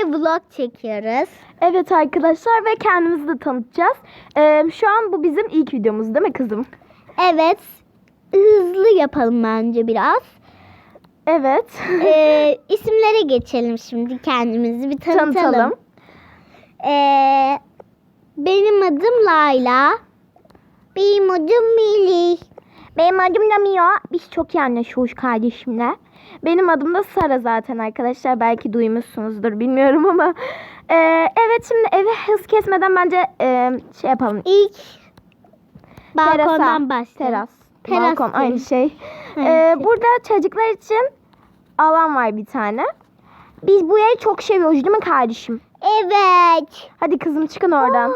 Bugün vlog çekiyoruz. Evet arkadaşlar ve kendimizi de tanıtacağız. Ee, şu an bu bizim ilk videomuz değil mi kızım? Evet. Hızlı yapalım bence biraz. Evet. Ee, isimlere geçelim şimdi kendimizi bir tanıtalım. Tanıtalım. Ee, benim adım Layla. Benim adım Melih. Benim adım da Mio. Biz çok iyi anlaşıyoruz kardeşimle. Benim adım da Sara zaten arkadaşlar. Belki duymuşsunuzdur bilmiyorum ama. Ee, evet şimdi eve hız kesmeden bence e, şey yapalım. İlk balkondan başlayalım. Teras. Teras Balkon değil. aynı şey. Aynı Ee, şey. Burada çocuklar için alan var bir tane. Biz bu yeri çok seviyoruz değil mi kardeşim? Evet. Hadi kızım çıkın oradan. Aa,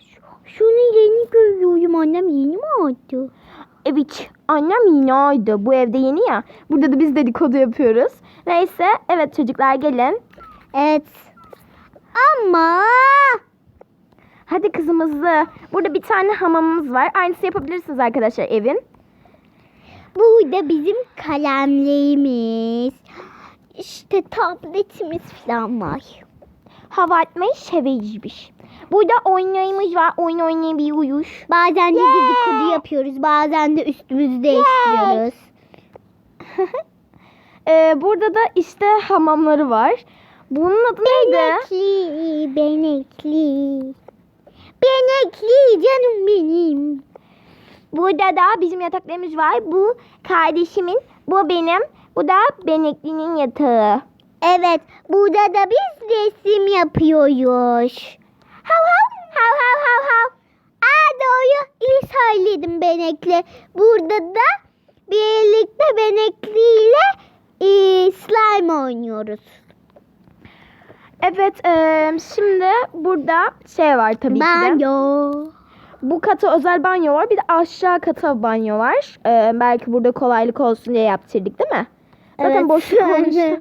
şu- şunu yeni görüyorum annem yeni mi oldu? Evet annem yeni aydı. Bu evde yeni ya. Burada da biz dedikodu yapıyoruz. Neyse evet çocuklar gelin. Evet. Ama Hadi kızım hızlı. Burada bir tane hamamımız var. Aynısı yapabilirsiniz arkadaşlar evin. burada bizim kalemlerimiz, işte tabletimiz falan var. Hava atmayı seveceğiz. Burada oyunlarımız var. Oyun oynayabiliyoruz. Bazen de Yay! dedikodu yapıyoruz, bazen de üstümüzü değiştiriyoruz. Ee, burada da işte hamamları var. Bunun adı neydi? Benekli, benekli. Benekli canım benim. Burada da bizim yataklarımız var. Bu kardeşimin, bu benim. Bu da Benekli'nin yatağı. Evet, burada da biz resim yapıyoruz. Hav hav hav hav hav hav. Aa doğru, iyi söyledim Benekli. Burada da birlikte Benekli ile e, slime oynuyoruz. Evet, eee, şimdi burada şey var tabii ki de. Banyo. Bu kata özel banyo var. Bir de aşağı kata banyo var. Eee, belki burada kolaylık olsun diye yaptırdık değil mi? Zaten Evet. boşluk olmuştu.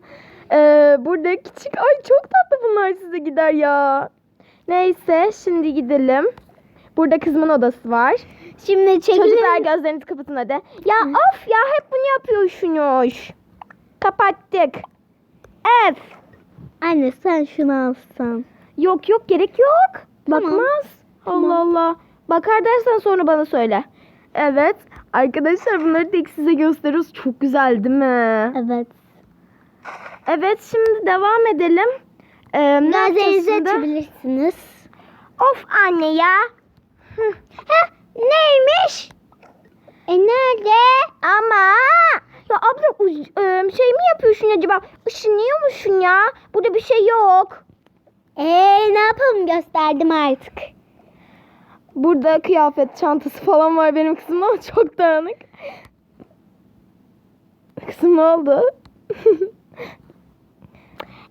Eee, burada küçük... Ay çok tatlı bunlar size gider ya. Neyse şimdi gidelim. Burada kızımın odası var. Şimdi çekelim. Çocuklar gözlerinizi kapatın hadi. Ya of ya hep bunu yapıyorsunuz. Kapattık. F. Anne sen şunu alsan. Yok yok gerek yok. Tamam. Bakmaz. Tamam. Allah Allah. Bakar dersen sonra bana söyle. Evet. Arkadaşlar bunları tek size gösteriyoruz. Çok güzel değil mi? Evet. Evet şimdi devam edelim. Ee, şimdi? açabilirsiniz. Of anne ya. Heh, neymiş? E nerede? Ama ya abla e, şey mi yapıyorsun acaba? Işınlıyor musun ya? Burada bir şey yok. Eee ne yapalım gösterdim artık. Burada kıyafet çantası falan var benim kızımın ama çok dağınık. Kızım ne oldu?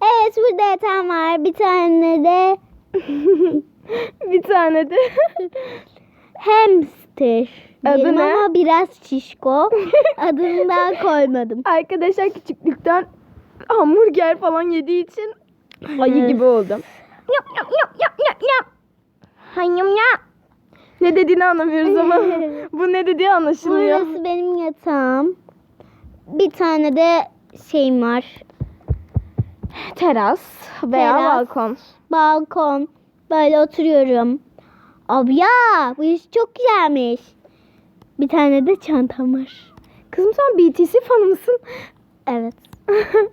Evet burada yatağım var. Bir tane de bir tane de. hamster. Adı Benim ne? ama biraz şişko. Adını daha koymadım. Arkadaşlar küçüklükten hamburger falan yediği için ayı gibi oldum. Yap yap yap yap yap yap. Hayım ya. Ne dediğini anlamıyoruz ama bu ne dediği anlaşılıyor. Burası benim yatağım. Bir tane de şeyim var. Teras veya Teras. balkon. Balkon. Böyle oturuyorum. Abi ya bu iş çok güzelmiş. Bir tane de çantam var. Kızım sen BTC fanı mısın? Evet.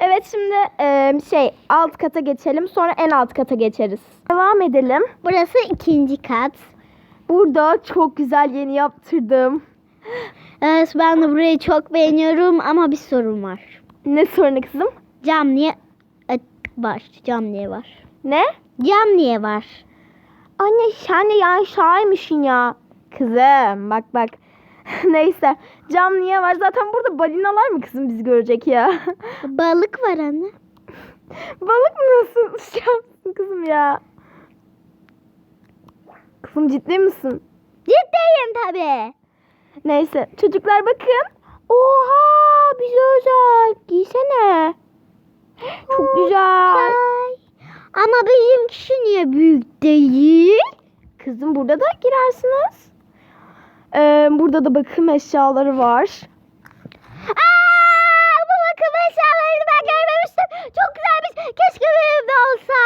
evet şimdi e, şey alt kata geçelim sonra en alt kata geçeriz. Devam edelim. Burası ikinci kat. Burada çok güzel yeni yaptırdım. Evet ben de burayı çok beğeniyorum ama bir sorun var. Ne sorunu kızım? Cam niye e, var? Cam niye var? Ne? Cam niye var? Anne sen de yani şahıymışsın ya. Kızım bak bak. Neyse cam niye var? Zaten burada balinalar mı kızım bizi görecek ya? Balık var anne. Balık nasıl şey kızım ya? Kızım ciddi misin? Ciddiyim tabii. Neyse çocuklar bakın. Oha bize özel. Giysene. Çok güzel. Ama bizim kişi niye büyük değil? Kızım burada da girersiniz. Ee, burada da bakım eşyaları var. Aa, bu bakım eşyalarını ben görmemiştim. Çok güzelmiş. Keşke benim de olsa.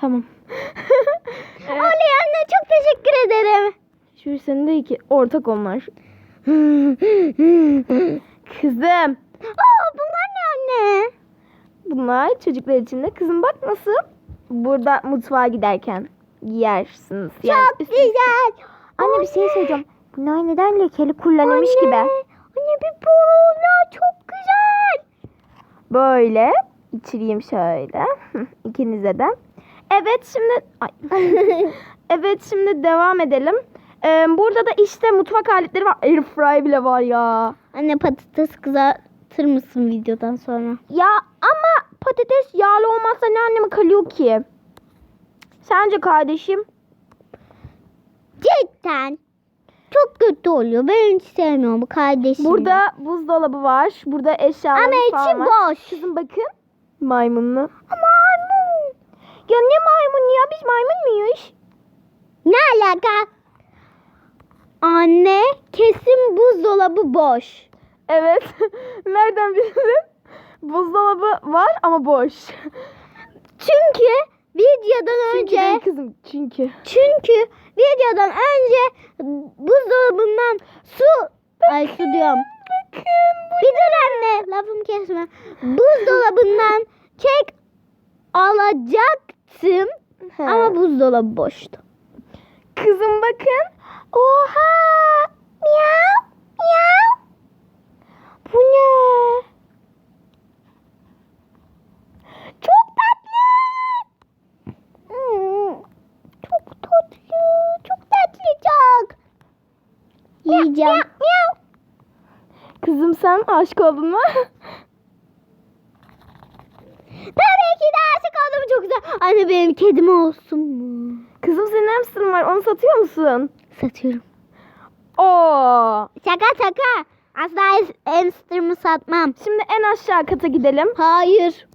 Tamam. evet. Oley anne çok teşekkür ederim. Şu senin de iki ortak onlar. Kızım Bunlar çocuklar için de. Kızım bak nasıl? Burada mutfağa giderken giyersiniz. Yani çok üst- güzel. Anne bir şey söyleyeceğim. Bunlar neden lekeli kullanılmış Anne, gibi? Anne bir borona çok güzel. Böyle içireyim şöyle. İkinize de. Evet şimdi ay. evet şimdi devam edelim. Ee, burada da işte mutfak aletleri var. Airfry bile var ya. Anne patates kızartır mısın videodan sonra? Ya ama patates yağlı olmazsa ne anneme kalıyor ki? Sence kardeşim? Cidden. Çok kötü oluyor. Ben hiç sevmiyorum bu kardeşim. Burada buzdolabı var. Burada eşyalar Ama falan içi var. boş. Kızım bakın. Maymunlu. Maymun. Ya ne maymun ya? Biz maymun muyuz? Ne alaka? Anne kesin buzdolabı boş. Evet. Var ama boş. Çünkü videodan Çünkü önce değil kızım. Çünkü. çünkü videodan önce buzdolabından su ay su diyorum. Bir dur anne lafımı kesme. Buzdolabından kek alacaktım ama buzdolabı boştu. Kızım bakın. Oha! Miyav! Miyav! Bu ne? Çok tatlı. Hmm, çok tatlı, çok tatlı çok. Yiyeceğim. Kızım sen aşık oldun mu? Tabii ki de aşık oldum çok güzel. Anne benim kedim olsun mu? Kızım senin hamsterın var. Onu satıyor musun? Satıyorum. Oo. Şaka şaka. Asla hamsterımı satmam. Şimdi en aşağı kata gidelim. Hayır.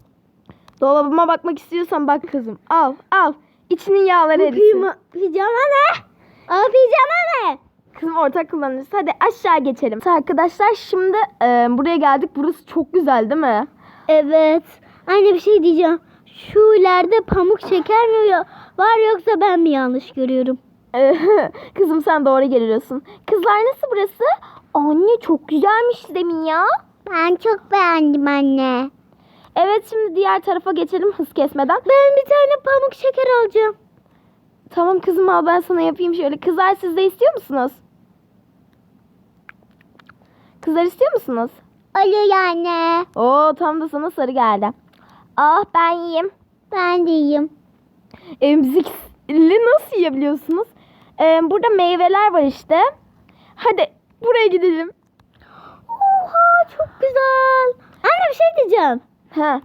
Dolabıma bakmak istiyorsan bak kızım. Al, al. İçinin yağları erisin. pijama, ne? O pijama ne? Kızım ortak kullanırız. Hadi aşağı geçelim. Arkadaşlar şimdi e, buraya geldik. Burası çok güzel değil mi? Evet. Anne bir şey diyeceğim. Şu ileride pamuk şeker mi var yoksa ben mi yanlış görüyorum? Kızım sen doğru geliyorsun. Kızlar nasıl burası? Anne çok güzelmiş demin ya. Ben çok beğendim anne. Evet şimdi diğer tarafa geçelim hız kesmeden. Ben bir tane pamuk şeker alacağım. Tamam kızım al ben sana yapayım şöyle. Kızlar siz de istiyor musunuz? Kızlar istiyor musunuz? Oluyor anne. Oo tam da sana sarı geldi. Ah ben yiyeyim. Ben de yiyeyim. Emzikli nasıl yiyebiliyorsunuz? Ee, burada meyveler var işte. Hadi buraya gidelim. Oha çok güzel. Anne bir şey diyeceğim. Ha.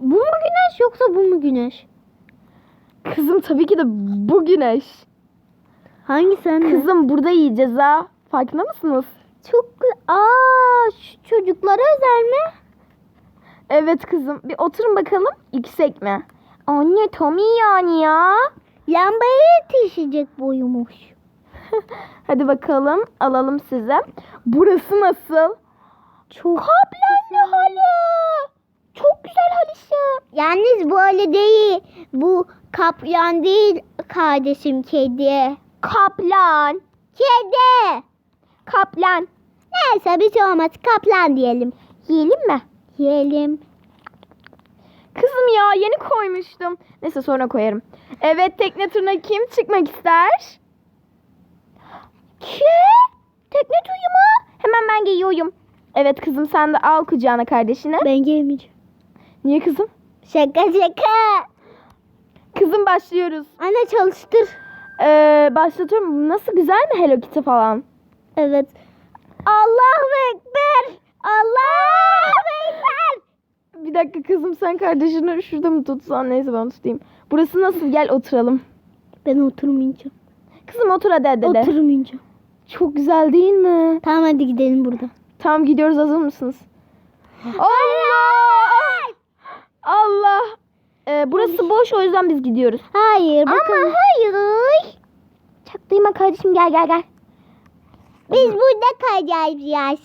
Bu mu güneş yoksa bu mu güneş? Kızım tabii ki de bu güneş. Hangisi anne? Kızım burada yiyeceğiz ha. Farkında mısınız? Çok. Aa şu çocuklara özel mi? Evet kızım. Bir oturun bakalım. Yüksek mi? Anne Tommy yani ya. Lambaya yetişecek boyumuş. Hadi bakalım alalım size. Burası nasıl? Çok Kaplanlı halı. Çok güzel halısı. Yalnız böyle değil. Bu kaplan değil kardeşim kedi. Kaplan. Kedi. Kaplan. Neyse bir şey olmaz. Kaplan diyelim. Yiyelim mi? Yiyelim. Kızım ya yeni koymuştum. Neyse sonra koyarım. Evet tekne turuna kim çıkmak ister? Ki? Tekne tuyu mu? Hemen ben giyiyorum. Evet kızım sen de al kucağına kardeşini. Ben gelmeyeceğim. Niye kızım? Şaka şaka. Kızım başlıyoruz. Anne çalıştır. Ee, başlatıyorum. Nasıl güzel mi Hello Kitty falan? Evet. Allahu Ekber. Allahu Ekber. Bir dakika kızım sen kardeşini şurada mı tutsan neyse ben tutayım. Burası nasıl gel oturalım. Ben oturmayacağım. Kızım otur hadi hadi. hadi. Oturmayacağım. Çok güzel değil mi? Tamam hadi gidelim burada. Tamam gidiyoruz hazır mısınız? Allah! Allah! Ee, burası boş o yüzden biz gidiyoruz. Hayır bakın. Ama hayır. Çaktırma kardeşim gel gel gel. Biz burada kalacağız.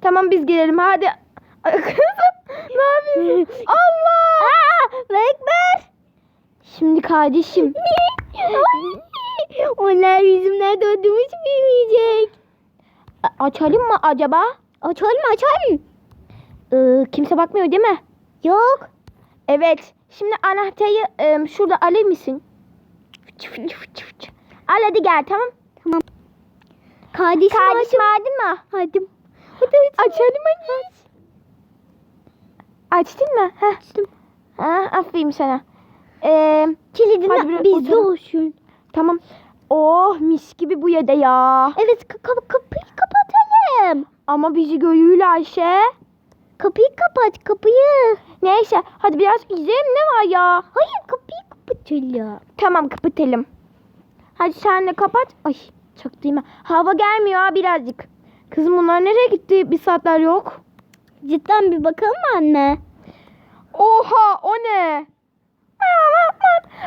Tamam biz gidelim hadi. Kızım ne yapıyorsun? Allah! Aa, Ekber. Şimdi kardeşim. Onlar bizim nerede olduğumuzu bilmeyecek. a- açalım mı acaba? Açalım açalım. Ee, kimse bakmıyor değil mi? Yok. Evet. Şimdi anahtarı e, şurada alır mısın? Al hadi gel tamam. Kardeşim Kardeşim aldın mı? Hadi. Hadi Açalım hadi. Açtın mı? Heh. Açtım. Ha, aferin sana. Ee, Kilidini Hadi oturalım. olsun. tamam. Oh mis gibi bu yada ya. Evet ka- ka- kapıyı kapatalım. Ama bizi görüyorlar Ayşe. Kapıyı kapat kapıyı. Neyse hadi biraz izleyelim ne var ya. Hayır kapıyı kapatalım. Tamam kapatalım. Hadi sen de kapat. Ay çok değil mi? Hava gelmiyor ha birazcık. Kızım bunlar nereye gitti? Bir saatler yok. Cidden bir bakalım mı anne? Oha o ne? Aman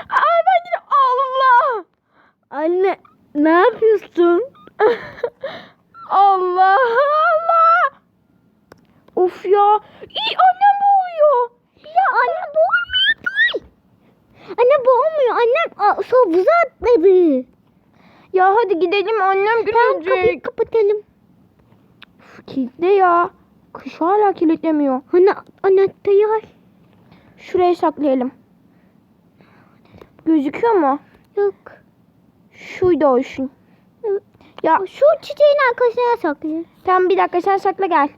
Aa ben yine Allah. Anne ne yapıyorsun? Allah Allah. Of ya. İyi annem boğuyor. Ya anne boğulmuyor. Anne boğulmuyor. Annem a, havuza atladı. Ya hadi gidelim annem Tamam kapıyı kapatalım. Üf, Kilitle ya. Kış hala kilitlemiyor. Anne anahtarı var. Şuraya saklayalım. Gözüküyor mu? Yok. Şuyda olsun. Ya Şu çiçeğin arkasına saklayalım. tamam bir dakika sen sakla gel.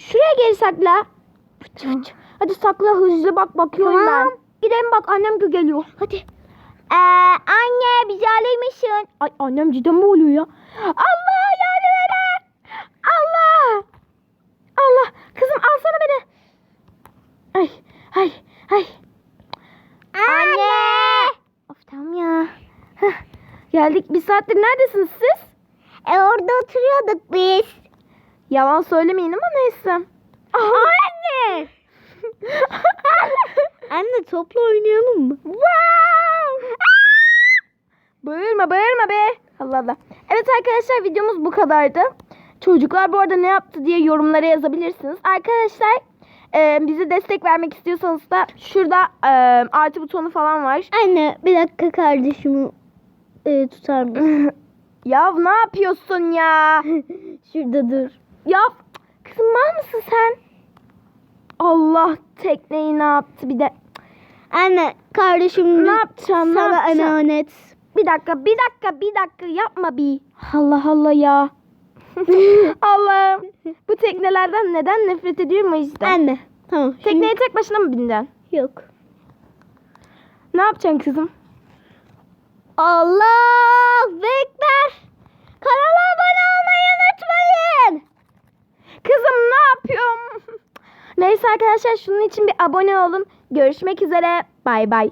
Şuraya geri sakla. Hadi sakla hızlı bak bakıyorum Tamam. ben. Gidelim bak annem geliyor. Hadi. Ee, anne bizi alır? Ay annem cidden mi oluyor ya? Allah yardım edin. Allah. Allah. Kızım alsana beni. Ay ay ay. Anne. Of tamam ya. Heh, geldik bir saattir neredesiniz siz? E orada oturuyorduk biz. Yalan söylemeyin ama neyse. Anne. Anne topla oynayalım mı? Wow! Bağırma bağırma be. Allah Allah. Evet arkadaşlar videomuz bu kadardı. Çocuklar bu arada ne yaptı diye yorumlara yazabilirsiniz. Arkadaşlar e, bize destek vermek istiyorsanız da şurada e, artı butonu falan var. Anne bir dakika kardeşimi e, tutar mısın? ya ne yapıyorsun ya? Şurada dur. Ya kızım var mısın sen? Allah tekneyi ne yaptı bir de. Anne kardeşim Ne yapacağım ne sana yapacağım? emanet. Bir dakika, bir dakika, bir dakika yapma bir. Allah Allah ya. Allah'ım. Bu teknelerden neden nefret ediyorum o yüzden. Anne tamam. şimdi- Tekneye tek başına mı bindin? Yok. Ne yapacaksın kızım? Allah Ekber. Kanala abone olmayı unutmayın. Kızım ne yapıyorum? Neyse arkadaşlar şunun için bir abone olun. Görüşmek üzere. Bay bay.